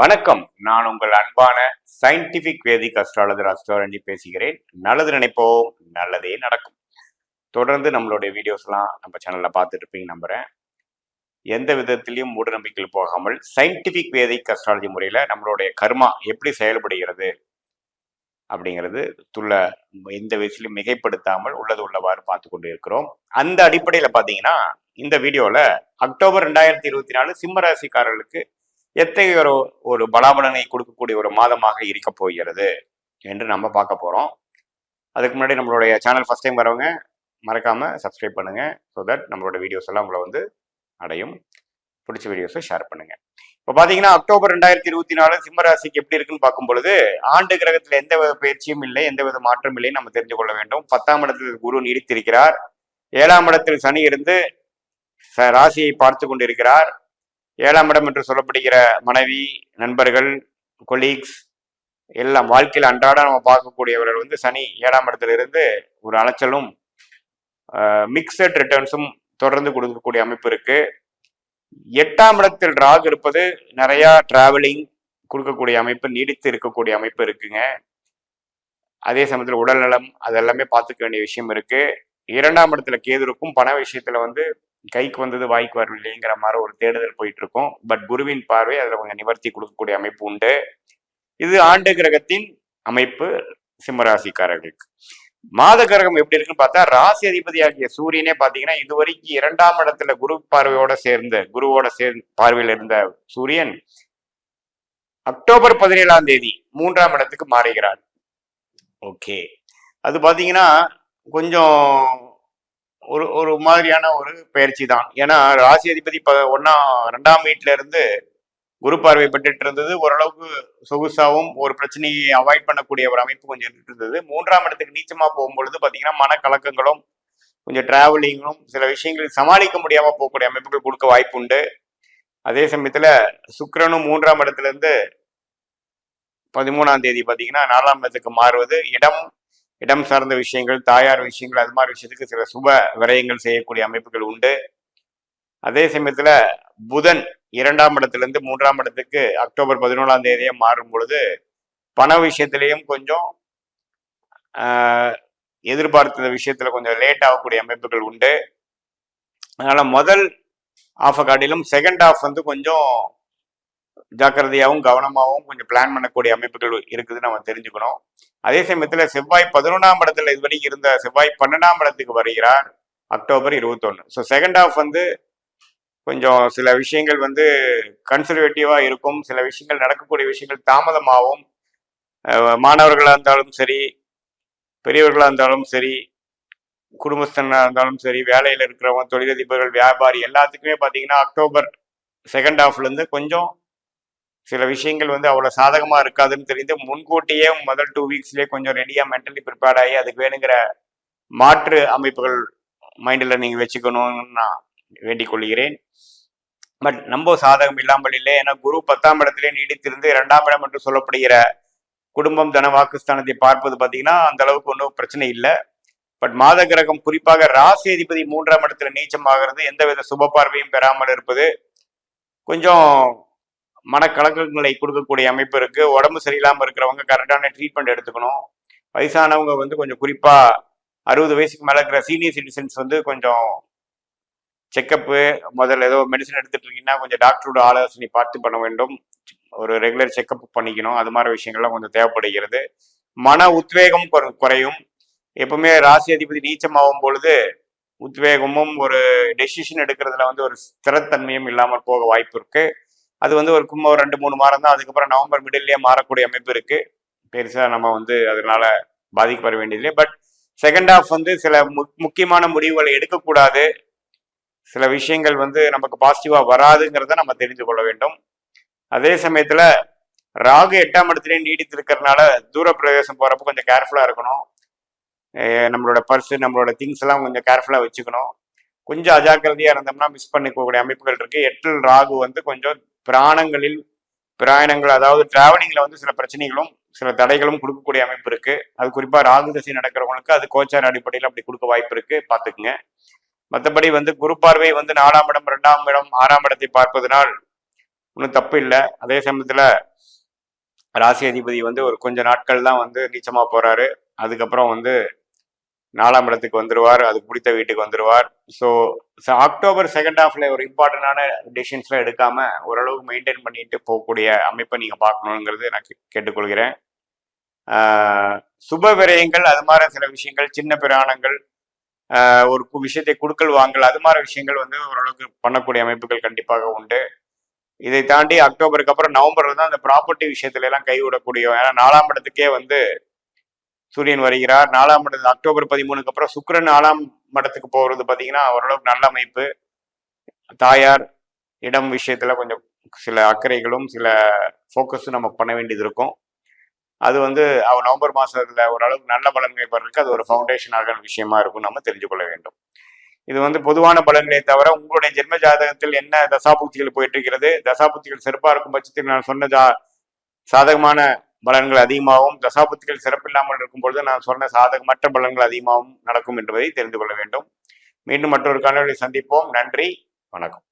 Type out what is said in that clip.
வணக்கம். நான் உங்கள் அன்பான சயின்டிபிக் வேதிக் அஸ்ட்ராலஜர் அஸ்ட்ராலஜி பேசுகிறேன். நல்லது நினைப்போம் நல்லதே நடக்கும். தொடர்ந்து நம்மளுடைய வீடியோஸ்லாம் நம்ம சேனலில் பார்த்துட்டு இருப்பீங்க நம்புகிறேன் எந்த விதத்திலையும் மூட நம்பிக்கையில் போகாமல் சயின்டிபிக் வேதிக் அஸ்ட்ராலஜி முறையில் நம்மளுடைய கர்மா எப்படி செயல்படுகிறது அப்படிங்கிறது துள்ள எந்த வயசுலையும் மிகைப்படுத்தாமல் உள்ளது உள்ளவாறு பார்த்து கொண்டு இருக்கிறோம். அந்த அடிப்படையில் பார்த்தீங்கன்னா இந்த வீடியோவில் அக்டோபர் ரெண்டாயிரத்தி இருபத்தி நாலு சிம்மராசிக்காரர்களுக்கு எத்தகைய ஒரு ஒரு பலாபலனை கொடுக்கக்கூடிய ஒரு மாதமாக இருக்க போகிறது என்று நம்ம பார்க்க போகிறோம் அதுக்கு முன்னாடி நம்மளுடைய சேனல் ஃபஸ்ட் டைம் வரவங்க மறக்காமல் சப்ஸ்கிரைப் பண்ணுங்கள் ஸோ தட் நம்மளோட வீடியோஸ் எல்லாம் உங்களை வந்து அடையும். பிடிச்ச வீடியோஸை ஷேர் பண்ணுங்கள் இப்போ பார்த்தீங்கன்னா அக்டோபர் ரெண்டாயிரத்தி இருபத்தி நாலு சிம்ம ராசிக்கு எப்படி இருக்குன்னு பார்க்கும் பொழுது ஆண்டு கிரகத்தில் எந்த வித பயிற்சியும் இல்லை எந்த வித மாற்றம் இல்லை நம்ம தெரிஞ்சு கொள்ள வேண்டும். பத்தாம் இடத்தில் குரு நீடித்திருக்கிறார். ஏழாம் இடத்தில் சனி இருந்து ச- ராசியை பார்த்து கொண்டிருக்கிறார். ஏழாம் இடம் என்று சொல்லப்படுகிற மனைவி நண்பர்கள் கொலீக்ஸ் எல்லாம் வாழ்க்கையில் அன்றாட நம்ம பார்க்கக்கூடியவர்கள் வந்து சனி ஏழாம் இடத்திலிருந்து ஒரு அலைச்சலும் மிக்சட் ரிட்டர்ன்ஸும் தொடர்ந்து கொடுக்கக்கூடிய அமைப்பு இருக்கு. எட்டாம் இடத்தில் ராகு இருப்பது நிறைய டிராவலிங் கொடுக்கக்கூடிய அமைப்பு நீடித்து இருக்கக்கூடிய அமைப்பு இருக்குங்க. அதே சமயத்தில் உடல்நலம் அதெல்லாமே பார்த்துக்க வேண்டிய விஷயம் இருக்கு. இரண்டாம் இடத்துல கேது இருக்கும் பண விஷயத்துல வந்து கைக்கு வந்தது வாய்க்கு வரவில்லைங்கிற மாதிரி ஒரு தேடுதல் போயிட்டு இருக்கும் பட் குருவின் பார்வை அதில் கொஞ்சம் நிவர்த்தி கொடுக்கக்கூடிய அமைப்பு உண்டு. இது ஆண்டு கிரகத்தின் அமைப்பு சிம்மராசிக்காரர்களுக்கு. மாத கிரகம் எப்படி இருக்குன்னு பார்த்தா ராசி அதிபதியாகிய சூரியனே பாத்தீங்கன்னா இதுவரைக்கும் இரண்டாம் இடத்துல குரு பார்வையோட சேர்ந்த குருவோட சேர்ந்து பார்வையில் இருந்த சூரியன் அக்டோபர் பதினேழாம் தேதி மூன்றாம் இடத்துக்கு மாறுகிறார். ஓகே அது பாத்தீங்கன்னா கொஞ்சம் ஒரு ஒரு மாதிரியான ஒரு பயிற்சி தான் ஏன்னா ராசி அதிபதி ப ஒன்னா ரெண்டாம் வீட்டில இருந்து குரு பார்வை பெற்றுட்டு இருந்தது. ஓரளவுக்கு சொகுசாவும் ஒரு பிரச்சனையை அவாய்ட் பண்ணக்கூடிய ஒரு அமைப்பு கொஞ்சம் இருந்துட்டு இருந்தது. மூன்றாம் இடத்துக்கு நீச்சமா போகும்பொழுது பாத்தீங்கன்னா மனக்கலக்கங்களும் கொஞ்சம் டிராவலிங்கும் சில விஷயங்கள் சமாளிக்க முடியாம போகக்கூடிய அமைப்புகள் கொடுக்க வாய்ப்பு உண்டு. அதே சமயத்துல சுக்கரனும் மூன்றாம் இடத்துல இருந்து பதிமூணாம் தேதி பாத்தீங்கன்னா நாலாம் இடத்துக்கு மாறுவது. இடம் இடம் சார்ந்த விஷயங்கள் தாயார் விஷயங்கள் அது மாதிரி விஷயத்துக்கு சில சுப விரயங்கள் செய்யக்கூடிய அமைப்புகள் உண்டு. அதே சமயத்துல புதன் இரண்டாம் இடத்துலேருந்து மூன்றாம் இடத்துக்கு அக்டோபர் பதினோராம் தேதியே மாறும் பொழுது பண விஷயத்திலையும் கொஞ்சம் எதிர்பார்த்த விஷயத்துல கொஞ்சம் லேட் ஆகக்கூடிய அமைப்புகள் உண்டு. அதனால முதல் ஆஃப் காட்டிலும் செகண்ட் ஆஃப் வந்து கொஞ்சம் ஜாக்கிரதையாகவும் கவனமாகவும் கொஞ்சம் பிளான் பண்ணக்கூடிய அமைப்புகள் இருக்குதுன்னு நம்ம தெரிஞ்சுக்கணும். அதே சமயத்தில் செவ்வாய் பதினொன்றாம் இடத்துல இதுவரைக்கும் இருந்த செவ்வாய் பன்னெண்டாம் இடத்துக்கு வருகிறார் அக்டோபர் இருபத்தொன்னு. ஸோ செகண்ட் ஆஃப் வந்து கொஞ்சம் சில விஷயங்கள் வந்து கன்சர்வேட்டிவாக இருக்கும். சில விஷயங்கள் நடக்கக்கூடிய விஷயங்கள் தாமதமாகவும் மாணவர்களாக இருந்தாலும் சரி பெரியவர்களாக இருந்தாலும் சரி குடும்பஸ்தனாக இருந்தாலும் சரி வேலையில் இருக்கிறவங்க தொழிலதிபர்கள் வியாபாரி எல்லாத்துக்குமே பார்த்தீங்கன்னா அக்டோபர் செகண்ட் ஹாஃப்லேருந்து கொஞ்சம் சில விஷயங்கள் வந்து அவ்வளோ சாதகமாக இருக்காதுன்னு தெரிந்து முன்கூட்டியே முதல் டூ வீக்ஸ்லேயே கொஞ்சம் ரெடியாக மென்டலி ப்ரிப்பேர்ட் ஆகி அதுக்கு வேணுங்கிற மாற்று அமைப்புகள் மைண்டில் நீங்கள் வச்சுக்கணும்னு நான் வேண்டிக் கொள்கிறேன். பட் நம்ம சாதகம் இல்லாமல் இல்லை. ஏன்னா குரு பத்தாம் இடத்திலே நீடித்திருந்து இரண்டாம் இடம் என்று சொல்லப்படுகிற குடும்பம் தன வாக்குஸ்தானத்தை பார்ப்பது பார்த்தீங்கன்னா அந்த அளவுக்கு ஒன்றும் பிரச்சனை இல்லை. பட் மாத கிரகம் குறிப்பாக ராசி அதிபதி மூன்றாம் இடத்துல நீச்சமாகிறது எந்தவித சுப பார்வையும் பெறாமல் இருப்பது கொஞ்சம் மனக்கலக்கங்களை கொடுக்கக்கூடிய அமைப்பு இருக்கு. உடம்பு சரியில்லாமல் இருக்கிறவங்க கரெக்டான ட்ரீட்மெண்ட் எடுத்துக்கணும். வயசானவங்க வந்து கொஞ்சம் குறிப்பா அறுபது வயசுக்கு மேலே இருக்கிற சீனியர் சிட்டிசன்ஸ் வந்து கொஞ்சம் செக்கப்பு முதல்ல ஏதோ மெடிசன் எடுத்துட்டு இருக்கீங்கன்னா கொஞ்சம் டாக்டரோட ஆலோசனை பார்த்து பண்ண வேண்டும். ஒரு ரெகுலர் செக்கப் பண்ணிக்கணும். அது மாதிரி விஷயங்கள்லாம் கொஞ்சம் தேவைப்படுகிறது. மன உத்வேகம் குறையும். எப்பவுமே ராசி அதிபதி நீச்சமாகும் பொழுது உத்வேகமும் ஒரு டெசிஷன் எடுக்கிறதுல வந்து ஒரு ஸ்திரத்தன்மையும் இல்லாமல் போக வாய்ப்பு இருக்குது அது வந்து ஒரு கும்ப ரெண்டு மூணு மாதம் தான். அதுக்கப்புறம் நவம்பர் மிடில்லேயே மாறக்கூடிய அமைப்பு இருக்கு. பெருசாக நம்ம வந்து அதனால பாதிக்கப்பட வேண்டியதில்லை. பட் செகண்ட் ஹாஃப் வந்து சில மு- முக்கியமான முடிவுகளை எடுக்கக்கூடாது. சில விஷயங்கள் வந்து நமக்கு பாசிட்டிவாக வராதுங்கிறத நம்ம தெரிந்து கொள்ள வேண்டும். அதே சமயத்தில் ராகு எட்டாம் இடத்துலேயும் நீடித்து இருக்கிறதுனால தூர பிரவேசம் போகிறப்ப கொஞ்சம் கேர்ஃபுல்லாக இருக்கணும். நம்மளோட பர்ஸு நம்மளோட திங்ஸ் எல்லாம் கொஞ்சம் கேர்ஃபுல்லாக வச்சுக்கணும். கொஞ்சம் அஜாக்கிரதையா இருந்தோம்னா மிஸ் பண்ணிக்கக்கூடிய அமைப்புகள் இருக்கு. எட்டில் ராகு வந்து கொஞ்சம் பிராணங்களில் பிரயாணங்கள் அதாவது டிராவலிங்ல வந்து சில பிரச்சனைகளும் சில தடைகளும் கொடுக்கக்கூடிய அமைப்பு இருக்கு. அது குறிப்பா ராகு தசை நடக்கிறவங்களுக்கு அது கோச்சார் அடிப்படையில் அப்படி கொடுக்க வாய்ப்பு இருக்கு. பாத்துக்குங்க மற்றபடி வந்து குரு பார்வை வந்து நாலாம் இடம் ரெண்டாம் இடம் ஆறாம் இடத்தை பார்ப்பதனால் ஒன்றும் தப்பு இல்லை. அதே சமயத்துல ராசி அதிபதி வந்து ஒரு கொஞ்ச நாட்கள் தான் வந்து நீச்சமா போறாரு. அதுக்கப்புறம் வந்து நாலாம் இடத்துக்கு வந்துருவார் அது பிடித்த வீட்டுக்கு வந்துருவார். ஸோ அக்டோபர் செகண்ட் ஹாஃப்ல ஒரு இம்பார்ட்டண்டான டிசிஷன்ஸ்லாம் எடுக்காம ஓரளவுக்கு மெயின்டைன் பண்ணிட்டு போகக்கூடிய அமைப்பை நீங்க பார்க்கணுங்கிறது நான் கே- கேட்டுக்கொள்கிறேன். சுப விரயங்கள் அது மாதிரி சில விஷயங்கள் சின்ன பிராணங்கள் ஒரு விஷயத்தை குடுக்கல் வாங்கல் அது மாதிரி விஷயங்கள் வந்து ஓரளவுக்கு பண்ணக்கூடிய அமைப்புகள் கண்டிப்பாக உண்டு. இதை தாண்டி அக்டோபருக்கு அப்புறம் நவம்பர்ல தான் அந்த ப்ராப்பர்ட்டி விஷயத்துல எல்லாம் கைவிடக்கூடிய ஏன்னா நாலாம் இடத்துக்கே வந்து சூரியன் வருகிறார். நாலாம் இடத்து அக்டோபர் பதிமூணுக்கு அப்புறம் சுக்கிரன் நாலாம் மடத்துக்கு போகிறது பார்த்தீங்கன்னா ஓரளவுக்கு நல்ல அமைப்பு. தாயார் இடம் விஷயத்தில் கொஞ்சம் சில அக்கறைகளும் சில ஃபோக்கஸும் நம்ம பண்ண வேண்டியது இருக்கும். அது வந்து அவர் நவம்பர் மாதத்தில் ஓரளவுக்கு நல்ல பலன்களை பெறதுக்கு அது ஒரு ஃபவுண்டேஷனாக விஷயமா இருக்கும் நம்ம தெரிஞ்சு கொள்ள வேண்டும். இது வந்து பொதுவான பலன்களை தவிர உங்களுடைய ஜென்ம ஜாதகத்தில் என்ன தசாபுக்திகள் போயிட்டு இருக்கிறது? தசாபுக்திகள் சிறப்பாக இருக்கும் பட்சத்தில் நான் சொன்ன ஜா சாதகமான பலன்கள் அதிகமாகவும் தசாபுக்திகள் சிறப்பில்லாமல் இருக்கும் பொழுது நான் சொன்ன சாதகமற்ற பலன்கள் அதிகமாகவும் நடக்கும் என்பதை தெரிந்து கொள்ள வேண்டும். மீண்டும் மற்றொரு காணொலி சந்திப்போம். நன்றி. வணக்கம்.